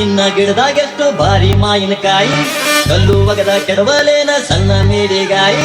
ನಿನ್ನ ಗಿಡದಾಗೆಷ್ಟು ಬಾರಿ ಮಾಯಿನಕಾಯಿ ಕಲ್ಲು ಒಗದ ಕೆಡವಲೇನ ಸಣ್ಣ ಮೇಡಿಗಾಯಿ.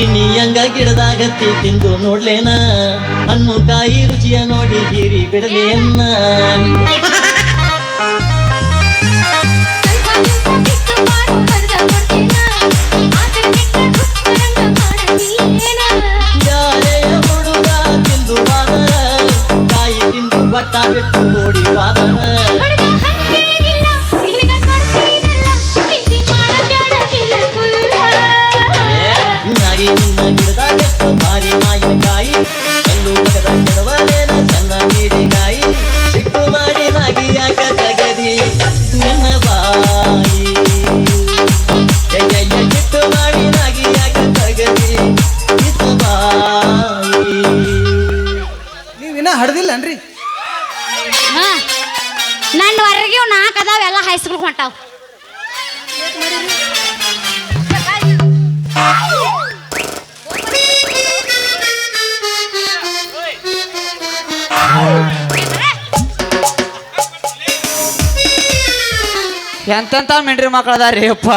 ಪಿನ್ನಿ ಅಂಗ ಗಿಡದಾಗ ತಿಂದು ನೋಡ್ಲೇನ? ಹಣ್ಣು ಕಾಯಿ ರುಚಿಯ ನೋಡಿ ಹೀರಿ ಬಿಡಲೇನ? ಹುಡುಗ ತಿಂದು ಬಾದ ಕಾಯಿ ತಿಂದು ಬಟ್ಟ ಬಿಟ್ಟು ನೋಡಿ ಇವು ನಾಲ್ಕು ಅದಾವ ಎಲ್ಲ ಹೈಸ್ಕೂಲ್ಗೆ ಹೊಂಟಾವ. ಎಂತೆಂಥ ಮೆಂಡ್ರಿ ಮಕ್ಕಳದಾರಿ ಅಪ್ಪ?